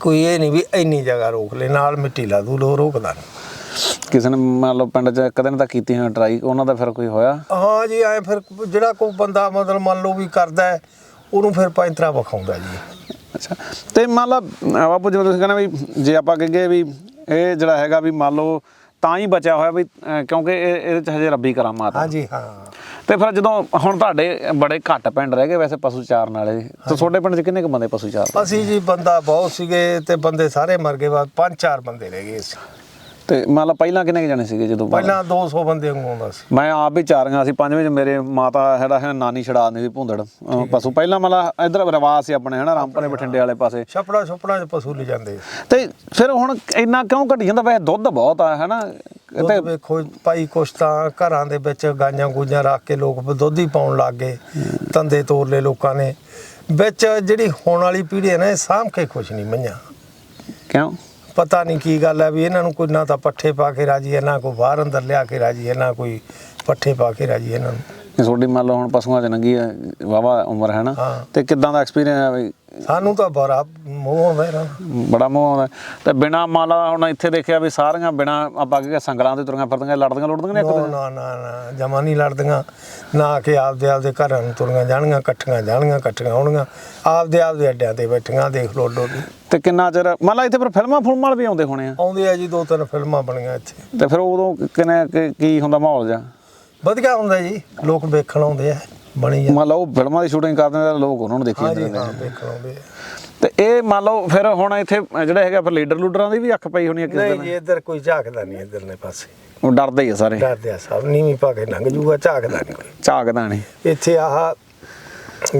Speaker 1: ਕੋਈ ਇਹ ਨਹੀਂ ਵੀ ਇੰਨੀ ਜਗ੍ਹਾ ਰੋਕ ਲੈ ਨਾਲ ਮਿੱਟੀ ਲਾ ਦੂ ਲੋ ਰੋਕਦਾ ਨਹੀਂ।
Speaker 2: ਕਿਸੇ ਨੇ ਮੰਨ ਲਓ ਪਿੰਡ 'ਚ ਕਦੇ ਨਾ ਤਾਂ ਕੀਤੀ ਹੋਣੀ ਟਰਾਈ ਉਹਨਾਂ ਦਾ ਫਿਰ ਕੋਈ ਹੋਇਆ?
Speaker 1: ਹਾਂ ਜੀ ਐ ਫਿਰ ਜਿਹੜਾ ਕੋਈ ਬੰਦਾ ਮਤਲਬ ਮੰਨ ਲਓ ਵੀ ਕਰਦਾ ਹੈ ਉਹਨੂੰ ਫਿਰ ਪੈਂਤਰਾ ਵਿਖਾਉਂਦਾ ਜੀ।
Speaker 2: ਅੱਛਾ ਤੇ ਮੰਨ ਲਾ ਅਹ ਬਾਪੂ ਜਿਵੇਂ ਤੁਸੀਂ ਕਹਿੰਦੇ ਵੀ ਜੇ ਆਪਾਂ ਕਹੀਏ ਵੀ ਇਹ ਜਿਹੜਾ ਹੈਗਾ ਵੀ ਮੰਨ ਲਓ ਤਾਂ ਹੀ ਬਚਿਆ ਹੋਇਆ ਵੀ ਅਹ ਕਿਉਂਕਿ ਇਹ ਇਹਦੇ ਚ ਹਜੇ ਰੱਬੀ ਕਰਾਮਾਤ ਆ।
Speaker 1: ਹਾਂ ਜੀ ਹਾਂ।
Speaker 2: ਤੇ ਫਿਰ ਜਦੋਂ ਹੁਣ ਤੁਹਾਡੇ ਬੜੇ ਘੱਟ ਪਿੰਡ ਰਹਿ ਗਏ ਵੈਸੇ ਪਸ਼ੂ ਚਾਰਨ ਵਾਲੇ ਤੇ ਤੁਹਾਡੇ ਪਿੰਡ 'ਚ ਕਿੰਨੇ ਕੁ ਬੰਦੇ ਪਸ਼ੂ ਚਾਰਨ?
Speaker 1: ਅਸੀਂ ਜੀ ਬੰਦਾ ਬਹੁਤ ਸੀਗੇ ਤੇ ਬੰਦੇ ਸਾਰੇ ਮਰ ਗਏ ਬਾਅਦ ਪੰਜ ਚਾਰ ਬੰਦੇ ਰਹਿ ਗਏ ਸੀ
Speaker 2: ਤੇ ਮੰਨ ਲਾ ਪਹਿਲਾਂ ਕਿੰਨੇ ਜਾਣੇ ਸੀਗੇ ਜਦੋਂ
Speaker 1: ਪਹਿਲਾਂ 200 ਬੰਦੇ ਆਉਂਦਾ ਸੀ
Speaker 2: ਮੈਂ ਆਪ ਵੀ ਚਾਰੀਆਂ ਸੀ ਪੰਜਵੇਂ ਚ ਮੇਰੇ ਮਾਤਾ ਜਿਹੜਾ ਹੈ ਨਾਨੀ ਛੜਾ ਦਿੰਦੀ ਸੀ ਭੁੰਦੜ ਪਸ਼ੂ। ਪਹਿਲਾਂ ਮਤਲਬ ਇਧਰ ਰਿਵਾਜ ਸੀ ਆਪਣੇ ਹਨਾ ਰਾਮਪੁਰੇ ਬਠਿੰਡੇ ਵਾਲੇ ਪਾਸੇ।
Speaker 1: ਛਪੜਾ ਛਪੜਾ ਚ ਪਸ਼ੂ ਲੈ ਜਾਂਦੇ।
Speaker 2: ਤੇ ਫਿਰ ਹੁਣ ਇੰਨਾ ਕਿਉਂ ਘਟੀ ਜਾਂਦਾ? ਵੈਸੇ ਦੁੱਧ ਬਹੁਤ ਆ ਹਨਾ?
Speaker 1: ਦੁੱਧ
Speaker 2: ਤੇ
Speaker 1: ਵੇਖੋ ਭਾਈ ਕੁਛ ਤਾਂ ਘਰਾਂ ਦੇ ਵਿੱਚ ਗਾਈਆਂ ਗੂਈਆਂ ਰੱਖ ਕੇ ਲੋਕ ਦੁੱਧ ਹੀ ਪਾਉਣ ਲੱਗ ਗਏ ਧੰਦੇ ਤੋਰ ਲਏ ਲੋਕਾਂ ਨੇ। ਵਿੱਚ ਜਿਹੜੀ ਹੋਣ ਵਾਲੀ ਪੀੜ੍ਹੀ ਹੈ ਨਾ ਇਹ ਸਾਂਭ ਕੇ ਖੁਸ਼ ਨਹੀਂ ਮਈਆਂ।
Speaker 2: ਕਿਉਂ?
Speaker 1: ਪਤਾ ਨਹੀਂ ਕੀ ਗੱਲ ਹੈ ਵੀ ਇਹਨਾਂ ਨੂੰ ਕੋਈ ਨਾ ਤਾਂ ਪੱਠੇ ਪਾ ਕੇ ਰਾਜੀ ਹੈ ਨਾ ਕੋਈ ਬਾਹਰ ਅੰਦਰ ਲਿਆ ਕੇ ਰਾਜੀ ਹੈ ਨਾ ਕੋਈ ਪੱਠੇ ਪਾ ਕੇ ਰਾਜੀ ਹੈ ਇਹਨਾਂ ਨੂੰ।
Speaker 2: ਇਹ ਤੁਹਾਡੀ ਮੰਨ ਲਓ ਹੁਣ ਪਸ਼ੂਆਂ 'ਚ ਨੰਗੀ ਵਾਵਾ ਉਮਰ ਹੈ ਨਾ
Speaker 1: ਹਾਂ।
Speaker 2: ਤੇ ਕਿਦਾਂ ਦਾ ਐਕਸਪੀਰੀਅੰਸ ਹੈ ਬਈ
Speaker 1: ਸਾਨੂੰ ਤਾਂ ਬੜਾ ਮੋਹ ਆਉਂਦਾ ਇਹਨਾਂ।
Speaker 2: ਬੜਾ ਮੋਹ ਆਉਂਦਾ ਤੇ ਬਿਨਾ ਮਾਲਾ ਹੁਣ ਇੱਥੇ ਦੇਖਿਆ ਵੀ ਸਾਰੀਆਂ ਬਿਨਾ ਆਪਾਂ ਕਿ ਸੰਗਲਾਂ ਤੇ ਤੁਰੀਆਂ ਫਿਰਦੀਆਂ ਲੜਦੀਆਂ ਲੁੜਦੀਆਂ ਨੇ ਇੱਕ ਦੂਜੇ
Speaker 1: ਨਾ ਨਾ ਨਾ ਜਮਾ ਨਹੀਂ ਲੜਦੀਆਂ। ਨਾ ਕਿ ਆਪਦੇ ਆਪਦੇ ਘਰਾਂ ਨੂੰ ਤੁਰੀਆਂ ਜਾਣਗੀਆਂ ਇਕੱਠੀਆਂ ਜਾਣਗੀਆਂ ਇਕੱਠੀਆਂ ਆਉਣਗੀਆਂ। ਆਪਦੇ ਆਪਦੇ ਅੱਡਿਆਂ ਤੇ ਬੈਠੀਆਂ ਦੇਖ ਲੋ ਡੋਡੀ
Speaker 2: ਤੇ ਕਿੰਨਾ ਚਿਰ ਮੰਨ ਲਾ ਇੱਥੇ ਫਿਰ ਫਿਲਮਾਂ ਫੁਲਮਾਂ ਵੀ ਆਉਂਦੇ ਹੋਣੇ ਆ।
Speaker 1: ਆਉਂਦੇ ਆ ਜੀ ਦੋ ਤਿੰਨ ਫਿਲਮਾਂ ਬਣੀਆਂ ਇੱਥੇ।
Speaker 2: ਤੇ ਫਿਰ ਉਦੋਂ ਕਿਨੇ ਕੀ- ਕੀ ਹੁੰਦਾ ਮਾਹੌਲ ਜਾ
Speaker 1: ਵਧੀਆ ਹੁੰਦਾ ਜੀ ਲੋਕ ਵੇਖਣ ਆਉਂਦੇ ਆ ਬਣੀ ਜਾ
Speaker 2: ਮੰਨ ਲਓ ਫਿਲਮਾਂ ਦੀ ਸ਼ੂਟਿੰਗ ਕਰਦੇ ਨੇ ਤਾਂ ਲੋਕ ਉਹਨਾਂ ਨੂੰ ਦੇਖੀ
Speaker 1: ਹਾਂ
Speaker 2: ਜਾਂਦੇ
Speaker 1: ਜੀ
Speaker 2: ਨੇ
Speaker 1: ਹਾਂ ਵੇਖਣ ਆਉਂਦੇ ਆ।
Speaker 2: ਤੇ ਇਹ ਮੰਨ ਲਓ ਫਿਰ ਹੁਣ ਇੱਥੇ ਜਿਹੜੇ ਹੈਗੇ ਫਿਰ ਲੀਡਰ ਲੂਡਰਾਂ ਦੀ ਵੀ ਅੱਖ ਪਈ ਹੋਣੀ ਆ ਕਿਸੇ
Speaker 1: ਨਹੀਂ
Speaker 2: ਦਿਨ
Speaker 1: ਜੀ ਇੱਧਰ ਕੋਈ ਝਾਕਦਾ ਨਹੀਂ ਇੱਧਰਲੇ ਪਾਸੇ।
Speaker 2: ਉਹ ਡਰਦੇ ਹੀ ਆ ਸਾਰੇ।
Speaker 1: ਡਰਦੇ ਆ ਸਭ ਨੀਵੀਂ ਪਾ ਕੇ ਲੰਘ ਜੂਗਾ ਝਾਕਦਾ ਨਹੀਂ ਕੋਈ।
Speaker 2: ਝਾਕਦਾ ਨਹੀਂ।
Speaker 1: ਇੱਥੇ ਆਹ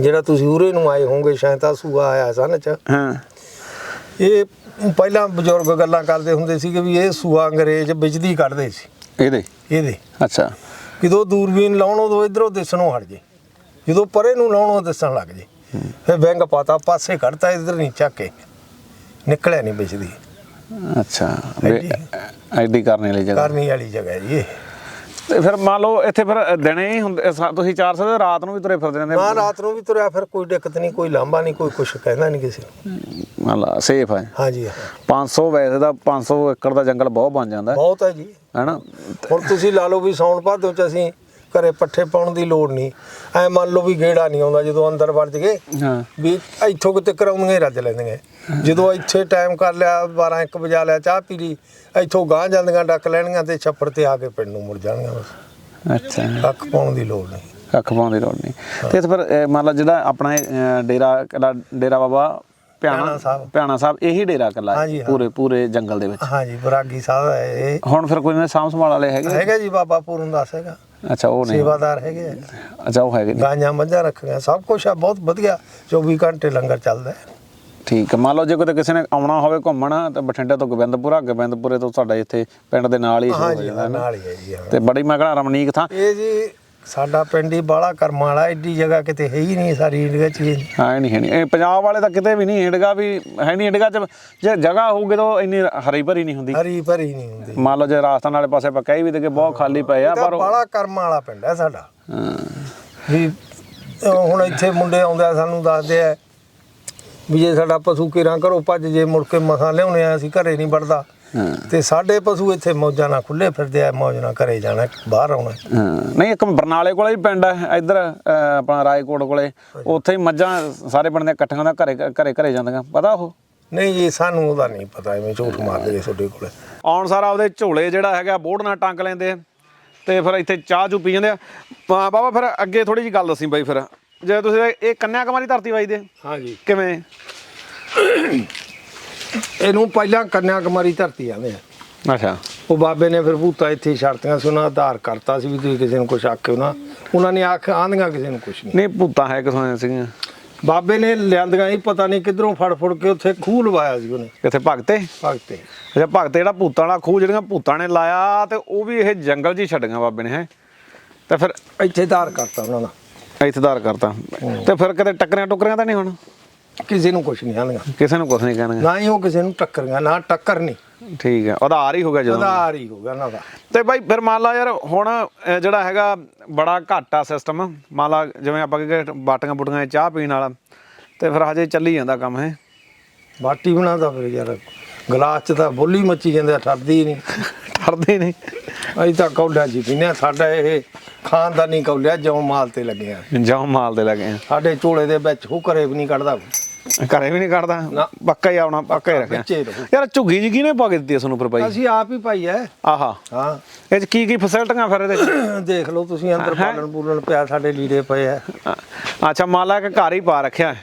Speaker 1: ਜਿਹੜਾ ਤੁਸੀਂ ਉਰੇ ਨੂੰ ਆਏ ਹੋਵੋਗੇ ਸ਼ਾਇਦ ਆ ਸੂਆ ਆਇਆ ਸਨ ਚ।
Speaker 2: ਹਾਂ।
Speaker 1: ਇਹ ਪਹਿਲਾਂ ਬਜ਼ੁਰਗ ਗੱਲਾਂ ਕਰਦੇ ਹੁੰਦੇ ਸੀਗੇ ਵੀ ਇਹ ਸੂਆ ਅੰਗਰੇਜ਼ ਬਿਜਲੀ ਕੱਢਦੇ ਸੀ।
Speaker 2: ਇਹਦੇ?
Speaker 1: ਇਹਦੇ।
Speaker 2: ਅੱਛਾ।
Speaker 1: ਜਦੋਂ ਦੂਰਬੀਨ ਲਾਉਣ ਉਦੋਂ ਇਧਰੋਂ ਦਿਸਣੋਂ ਹਟ ਜੇ। ਜਦੋਂ ਪਰੇ ਨੂੰ ਲਾਉਣੋਂ ਦਿਸਣ ਲੱਗ ਜੇ। ਫਿਰ ਬੈਂਗ ਪਾਤਾ ਪਾਸੇ ਕੱਢਤਾ ਇਧਰ ਨਹੀਂ ਚੱਕ ਕੇ। ਨਿਕਲਿਆ ਨਹੀਂ ਬਿਜਲੀ।
Speaker 2: ਅੱਛਾ
Speaker 1: ਐਡੀ।
Speaker 2: ਆਈਡੀ ਕਰਨੇ ਵਾਲੀ ਜਗ੍ਹਾ।
Speaker 1: ਕਰਨੀ ਵਾਲੀ ਜਗ੍ਹਾ ਜੀ ਇਹ।
Speaker 2: ਤੇ ਫਿਰ ਮੰਨ ਲਓ ਇੱਥੇ ਫਿਰ ਦਿਨੇ ਹੀ ਹੁੰਦੇ ਤੁਸੀਂ 400 ਦੇ ਰਾਤ ਨੂੰ ਵੀ ਤੁਰੇ ਫਿਰਦੇ ਰਹਿੰਦੇ।
Speaker 1: ਨਾ ਰਾਤ ਨੂੰ ਵੀ ਤੁਰਿਆ ਫਿਰ ਕੋਈ ਦਿੱਕਤ ਨਹੀਂ ਕੋਈ ਲਾਂਭਾ ਨਹੀਂ ਕੋਈ ਕੁਛ ਕਹਿੰਦਾ ਨਹੀਂ ਕਿਸੇ ਨੂੰ।
Speaker 2: ਮੰਨ ਲਾ ਸੇਫ ਹੈ
Speaker 1: ਹਾਂਜੀ। ਹਾਂ
Speaker 2: 500 ਵੈਸੇ ਦਾ 500 ਏਕੜ ਦਾ ਜੰਗਲ ਬਹੁਤ ਬਣ ਜਾਂਦਾ। ਹੈ
Speaker 1: ਬਹੁਤ ਹੈ ਜੀ।
Speaker 2: ਹੈਨਾ?
Speaker 1: ਹੁਣ ਤੁਸੀਂ ਲਾ ਲਓ ਵੀ ਸੌਣ ਭਾਦੋਂ ਚ ਅਸੀਂ ਘਰੇ ਪੱਠੇ ਪਾਉਣ ਦੀ ਲੋੜ ਨਹੀਂ। ਐ ਮੰਨ ਲਓ ਵੀ ਗੇੜਾ ਨਹੀਂ ਆਉਂਦਾ ਜਦੋਂ ਅੰਦਰ ਵੜ ਜਗੇ
Speaker 2: ਹਾਂ।
Speaker 1: ਵੀ ਇੱਥੋਂ ਕਿਤੇ ਕਰਾਉਂਦੀਆਂ ਹੀ ਰੱਜ ਲੈਂਦੀਆਂ। ਜਦੋਂ ਇੱਥੇ ਟਾਈਮ ਕਰ ਲਿਆ 12 1 ਵਜਾ ਲਿਆ ਚਾਹ ਪੀ ਲਈ ਇੱਥੋਂ ਗਾਂ ਜਾਂਦੀਆਂ ਡੱਕ ਲੈਣੀਆਂ ਤੇ ਛੱਪੜ ਤੇ ਆ ਕੇ ਪਿੰਡ ਨੂੰ ਮੁੜ ਜਾਣਗੀਆਂ ਬਸ।
Speaker 2: ਅੱਛਾ।
Speaker 1: ਕੱਖ ਪਾਉਣ ਦੀ ਲੋੜ ਨਹੀਂ।
Speaker 2: ਕੱਖ ਪਾਉਣ ਦੀ ਲੋੜ ਨਹੀਂ। ਤੇ ਫਿਰ ਇਹ ਮੰਨ ਲਾ ਜਿਹੜਾ ਆਪਣਾ ਡੇਰਾ ਡੇਰਾ ਬਾਬਾ
Speaker 1: ਭਿਆਣਾ ਸਾਹਿਬ।
Speaker 2: ਭਿਆਣਾ ਸਾਹਿਬ ਇਹੀ ਡੇਰਾ ਕੱਲਾ ਹੈ। ਪੂਰੇ ਪੂਰੇ ਜੰਗਲ ਦੇ ਵਿੱਚ।
Speaker 1: ਹਾਂਜੀ ਬਰਾਗੀ ਸਾਹਿਬ ਹੈ ਇਹ।
Speaker 2: ਹੁਣ ਫਿਰ ਕੋਈ ਨੇ ਸਾਂਭ ਸੰਭਾਲ ਵਾਲੇ ਹੈਗੇ?
Speaker 1: ਹੈਗਾ ਜੀ ਬਾਬਾ ਪੂਰਨ ਦਾਸ ਹੈਗਾ।
Speaker 2: ਅੱਛਾ ਉਹ ਨਹੀਂ।
Speaker 1: ਸੇਵਾਦਾਰ ਹੈਗੇ।
Speaker 2: ਅੱਛਾ ਉਹ ਹੈਗੇ
Speaker 1: ਗਾਂਆਂ ਮੱਝਾਂ ਰੱਖੀਆਂ ਸਭ ਕੁਝ ਆ ਬਹੁਤ ਵਧੀਆ। 24 ਘੰਟੇ ਲੰਗਰ ਚੱਲਦਾ ਹੈ।
Speaker 2: ਠੀਕ ਹੈ ਮੰਨ ਲਓ ਜੇ ਕੋਈ ਕਿਸੇ ਨੇ ਆਉਣਾ ਹੋਵੇ ਘੁੰਮਣ ਤਾਂ ਬਠਿੰਡੇ ਤੋਂ ਗੋਬਿੰਦਪੁਰਾ ਗੋਬਿੰਦਪੁਰੇ ਤੋਂ ਸਾਡਾ ਇੱਥੇ ਪਿੰਡ ਦੇ ਨਾਲ ਹੀ ਸ਼ੁਰੂ ਹੋ ਜਾਂਦਾ
Speaker 1: ਹਾਂ,
Speaker 2: ਹੈ ਨਾ।
Speaker 1: ਨਾਲ ਹੀ ਹੈ ਜੀ ਹਾਂ।
Speaker 2: ਤੇ ਬੜੀ ਮੈਂ ਕਹਣਾ ਰਮਣੀਕ ਥਾਂ।
Speaker 1: ਇਹ ਜੀ ਸਾਡਾ ਪਿੰਡ ਹੀ ਬਾਲਾ ਕਰਮਾਂ ਵਾਲਾ ਐਡੀ ਜਗ੍ਹਾ ਕਿਤੇ ਹੈ ਹੀ ਨਹੀਂ ਸਾਰੀ ਇੰਡੀਆ ਚ ਹੀ।
Speaker 2: ਨਹੀਂ ਹੈ ਨਹੀਂ। ਇਹ ਪੰਜਾਬ ਵਾਲੇ ਤਾਂ ਕਿਤੇ ਵੀ ਨਹੀਂ ਇੰਡਗਾ ਵੀ ਹੈ ਨਹੀਂ ਇੰਡਗਾ ਚ ਜੇ ਜਗ੍ਹਾ ਹੋਊਗੀ ਤਾਂ ਇੰਨੀ ਹਰੀ ਭਰੀ ਨਹੀਂ ਹੁੰਦੀ।
Speaker 1: ਹਰੀ ਭਰੀ ਨਹੀਂ ਹੁੰਦੀ।
Speaker 2: ਮੰਨ ਲਓ ਜੇ ਰਾਜਸਥਾਨ ਵਾਲੇ ਪਾਸੇ ਆਪਾਂ ਕਹੀ ਵੀ ਤੇ ਕਿ ਬਹੁਤ ਖਾਲੀ ਪਏ ਆ
Speaker 1: ਤਾਂ
Speaker 2: ਪਰ ਉਹ-
Speaker 1: ਬਾਲਾ ਕਰਮਾਂ ਵਾਲਾ ਪਿੰਡ ਹੈ ਸਾਡਾ।
Speaker 2: ਹਾਂ,
Speaker 1: ਵੀ ਅਹ ਹੁਣ ਇੱਥੇ ਮੁੰਡੇ ਆਉਂਦੇ ਆ ਸਾਨੂੰ ਦੱਸਦੇ ਆ ਵੀ ਜੇ ਸਾਡਾ ਪਸ਼ੂ ਕਿਰਾਂ ਘਰੋਂ ਭੱਜ ਜੇ ਮੁੜ ਕੇ ਮਸਾਂ ਲਿਆਉਣੇ ਆ ਅਸੀਂ ਘਰੇ ਨਹੀਂ ਵੜਦਾ। ਤੇ ਸਾਡੇ ਪਸ਼ੂ ਇੱਥੇ ਮੌਜਾਂ ਨਾਲ ਖੁੱਲੇ ਫਿਰਦੇ ਆ ਮੌਜ ਨਾਲ ਘਰੇ ਜਾਣਾ ਬਾਹਰ ਆਉਣਾ।
Speaker 2: ਹਾਂ। ਨਹੀਂ ਇੱਕ ਬਰਨਾਲੇ ਕੋਲੇ ਵੀ ਪਿੰਡ ਹੈ ਇੱਧਰ ਆਪਣਾ ਰਾਏਕੋਟ ਕੋਲੇ। ਉੱਥੇ ਹੀ ਮੱਝਾਂ ਸਾਰੇ ਪਿੰਡ ਦੇ ਇਕੱਠੀਆਂ ਦਾ ਘਰੇ ਘਰੇ ਘਰੇ ਜਾਂਦੀਆਂ। ਪਤਾ ਉਹ?
Speaker 1: ਨਹੀਂ ਜੀ ਸਾਨੂੰ ਉਹਦਾ ਨਹੀਂ ਪਤਾ ਐਵੇਂ ਝੂਠ ਮਾਰਦੇ ਤੁਹਾਡੇ ਕੋਲੇ।
Speaker 2: ਆਉਣ ਸਾਰਾ ਉਹਦੇ ਝੋਲੇ ਜਿਹੜਾ ਹੈਗਾ ਬੋੜ ਨਾਲ ਟੰਗ ਲੈਂਦੇ ਆ ਤੇ ਫਿਰ ਇੱਥੇ ਚਾਹ ਚੂ ਪੀ ਜਾਂਦੇ ਆ। ਬਾਬਾ ਫਿਰ ਅੱਗੇ ਥੋੜੀ ਜੀ ਗੱਲ ਦੱਸੀ ਬਾਈ ਫਿਰ। ਜੇ ਤੁਸੀਂ ਇਹ ਕੰਨਿਆ ਕੁਮਾਰੀ ਧਰਤੀ ਵੱਜਦੇ
Speaker 1: ਹਾਂਜੀ
Speaker 2: ਕਿਵੇਂ?
Speaker 1: ਇਹਨੂੰ ਪਹਿਲਾਂ ਕੰਨਿਆ ਕੁਮਾਰੀ ਧਰਤੀ ਆਂਦੇ ਆ।
Speaker 2: ਅੱਛਾ।
Speaker 1: ਉਹ ਬਾਬੇ ਨੇ ਫਿਰ ਭੂਤਾ ਇੱਥੇ ਛੜਤੀਆਂ ਸੀ ਉਹਨਾਂ ਆਧਾਰ ਕਰਤਾ ਸੀ ਵੀ ਤੁਸੀਂ ਕਿਸੇ ਨੂੰ ਕੁਛ ਆਖਿਓ ਨਾ। ਉਹਨਾਂ ਨੇ ਆਖ ਆਂਦੀਆਂ ਕਿਸੇ ਨੂੰ ਕੁਛ ਨਹੀਂ।
Speaker 2: ਨਹੀਂ ਭੂਤਾਂ ਹੈ ਕਿਥੋਂ ਸੀਗੀਆਂ?
Speaker 1: ਬਾਬੇ ਨੇ ਲਿਆਂਦੀਆਂ ਹੀ ਪਤਾ ਨਹੀਂ ਕਿੱਧਰੋਂ ਫੜ ਫੜ ਕੇ ਉੱਥੇ ਖੂਹ ਲਵਾਇਆ ਸੀ ਉਹਨੇ।
Speaker 2: ਕਿੱਥੇ ਭਗਤੇ?
Speaker 1: ਭਗਤੇ।
Speaker 2: ਅੱਛਾ ਭਗਤੇ ਜਿਹੜਾ ਭੂਤਾਂ ਵਾਲਾ ਖੂਹ ਜਿਹੜੀਆਂ ਭੂਤਾਂ ਨੇ ਲਾਇਆ ਤੇ ਉਹ ਵੀ ਇਹ ਜੰਗਲ 'ਚ ਹੀ ਛੱਡੀਆਂ ਬਾਬੇ ਨੇ ਹੈ? ਤੇ ਫਿਰ
Speaker 1: ਇੱਥੇ ਧਾਰ ਕਰਤਾ ਉਹਨਾਂ ਦਾ।
Speaker 2: ਇਤਦਾਰ ਕਰਤਾ। ਤੇ ਫਿਰ ਕਦੇ ਟੱਕਰਿਆਂ ਟੁਕਰਿਆਂ ਤਾਂ ਨਹੀਂ ਹੁਣ?
Speaker 1: ਕਿਸੇ ਨੂੰ ਕੁਛ ਨਹੀਂ ਆਂਦੀਆਂ
Speaker 2: ਕਿਸੇ ਨੂੰ ਕੁਝ ਨਹੀਂ ਕਹਿਣਗੇ।
Speaker 1: ਨਾ ਹੀ ਉਹ ਕਿਸੇ ਨੂੰ ਟੱਕਰੀਆਂ ਨਾ ਟੱਕਰ ਨਹੀਂ।
Speaker 2: ਠੀਕ ਹੈ ਆਧਾਰ ਹੀ ਹੋ ਗਿਆ ਜਦੋਂ।
Speaker 1: ਆਧਾਰ ਹੀ ਹੋ ਗਿਆ ਉਹਨਾਂ ਦਾ।
Speaker 2: ਤੇ ਬਾਈ ਫਿਰ ਮੰਨ ਲਾ ਯਾਰ ਹੁਣ ਅਹ, ਜਿਹੜਾ ਹੈਗਾ ਬੜਾ ਘੱਟ ਆ ਸਿਸਟਮ ਮੰਨ ਲਾ ਜਿਵੇਂ ਆਪਾਂ ਕਿ ਬਾਟੀਆਂ ਬੁਟੀਆਂ 'ਚ ਚਾਹ ਪੀਣ ਵਾਲਾ ਤੇ ਫਿਰ ਹਜੇ ਚੱਲੀ ਜਾਂਦਾ ਕੰਮ ਹੈ
Speaker 1: ਬਾਟੀ ਬਣਾਦਾ ਫਿਰ ਯਾਰ ਗਲਾਸ ਚ ਤਾਂ ਬੋਲੀ ਮੱਚੀ ਜਾਂਦੇ ਆ, ਠਰਦੀ ਹੀ ਨਹੀਂ।
Speaker 2: ਫੜਦੇ ਨਹੀਂ।
Speaker 1: ਅਸੀਂ ਤਾਂ ਕੌਲਿਆ ਜੀ ਪੀਨੇ ਆ ਸਾਡਾ ਇਹ ਖਾਨਦਾਨੀ ਕੌਲਿਆ ਜਿਉਂ ਮਾਲ ਤੇ ਲੱਗੇ ਆ।
Speaker 2: ਜਾਓ ਮਾਲ ਦੇ ਲੱਗੇ
Speaker 1: ਸਾਡੇ ਝੋਲੇ ਦੇ ਵਿੱਚ ਹੁਕਰੇ ਵੀ ਨਹੀਂ ਕੱਢਦਾ।
Speaker 2: ਘਰੇ ਵੀ ਨਹੀਂ ਕੱਢਦਾ। ਪੱਕਾ ਹੀ ਆਉਣਾ ਪੱਕਾ ਹੀ ਰੱਖਿਆ
Speaker 1: ਵਿੱਚੇ ਰਹੂ।
Speaker 2: ਯਾਰ ਝੁੱਗੀ ਜੀ ਕਿਹਨੇ ਪਾ ਕੇ ਦਿੱਤੀ ਇਸ ਨੂੰ ਪਰ ਭਾਈ
Speaker 1: ਅਸੀਂ ਆਪ ਹੀ ਪਾਈ ਐ
Speaker 2: ਆਹਾ
Speaker 1: ਹਾਂ
Speaker 2: ਇਹ ਚ ਕੀ ਕੀ ਫੈਸਿਲਿਟੀਆਂ ਫਿਰ ਇਹਦੇ ਚ
Speaker 1: ਦੇਖ ਲਓ ਤੁਸੀਂ ਅੰਦਰ? ਪਾਲਣ ਪੂਲਣ ਪਿਆ ਸਾਡੇ ਲੀੜੇ ਪਏ ਆ
Speaker 2: ਅੱਛਾ ਮਾਲਾ ਇੱਕ ਘਰ ਹੀ ਪਾ ਰੱਖਿਆ ਹੈ।